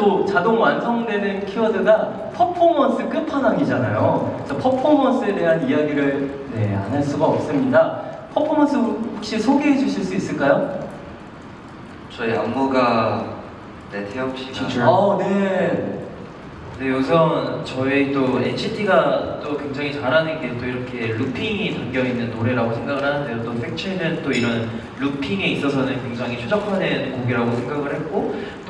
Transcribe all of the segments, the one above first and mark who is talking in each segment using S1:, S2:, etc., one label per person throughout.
S1: 또 자동 완성되는 키워드가 퍼포먼스 끝판왕이잖아요. 그래서 퍼포먼스에 대한 이야기를 네, 안 할 수가 없습니다. 퍼포먼스 혹시 소개해 주실 수 있을까요?
S2: 저희 안무가 네 태영 씨가?
S1: 어, 네.
S3: 네, 우선 저희 또 NCT가 또 굉장히 잘하는 게 또 이렇게 루핑이 담겨 있는 노래라고 생각을 하는데요. 또 팩츠는 또 이런 루핑에 있어서는 굉장히 최적화된 곡이라고 생각을 했고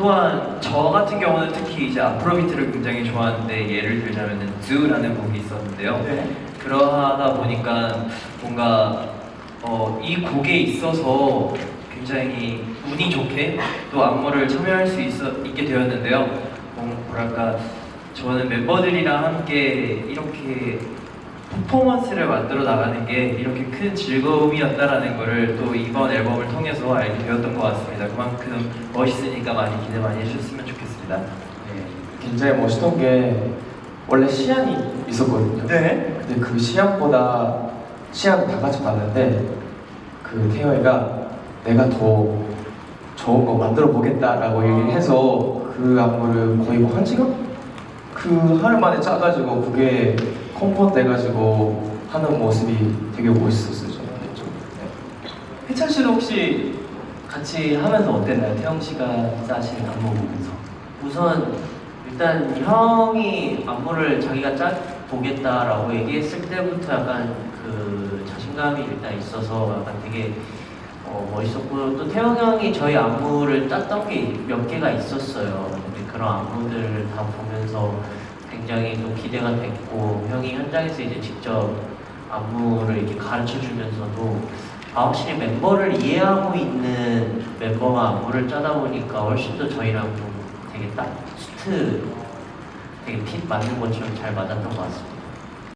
S3: 또한 저 같은 경우는 특히 이제 아프로비트를 굉장히 좋아하는데 예를 들자면은 Do라는 곡이 있었는데요.
S1: 네.
S3: 그러하다 보니까 뭔가 어, 이 곡에 있어서 굉장히 운이 좋게 또 안무를 참여할 수 있어, 있게 되었는데요. 뭐, 뭐랄까 저는 멤버들이랑 함께 이렇게 퍼포먼스를 만들어 나가는 게 이렇게 큰 즐거움이었다라는 거를 또 이번 앨범을 통해서 알게 되었던 것 같습니다. 그만큼 멋있으니까 많이 기대 많이 해주셨으면 좋겠습니다.
S4: 네, 굉장히 멋있던 게 원래 시안이 있었거든요.
S1: 네.
S4: 근데 그 시안보다 시안 다 같이 봤는데 그 태영이가 내가 더 좋은 거 만들어 보겠다라고 얘기를 해서 그 안무를 거의 뭐 한 시간? 그 하루 만에 짜가지고 그게 컴포트 돼가지고 하는 모습이 되게 멋있었어요. 네.
S1: 해찬 씨도 혹시 같이 하면서 어땠나요? 태영 씨가 짜신 안무 보면서.
S5: 우선 일단 형이 안무를 자기가 짜 보겠다라고 얘기했을 때부터 약간 그 자신감이 일단 있어서 약간 되게 어, 멋있었고 또 태영 형이 저희 안무를 짰던 게 몇 개가 있었어요. 그런 안무들을 다 보면서 굉장히 또 기대가 됐고 형이 현장에서 이제 직접 안무를 이렇게 가르쳐 주면서도 아, 확실히 멤버를 이해하고 있는 멤버가 안무를 짜다 보니까 훨씬 더 저희랑 좀 되게 딱 수트 되게 핏 맞는 것처럼 잘 맞았던 것 같습니다.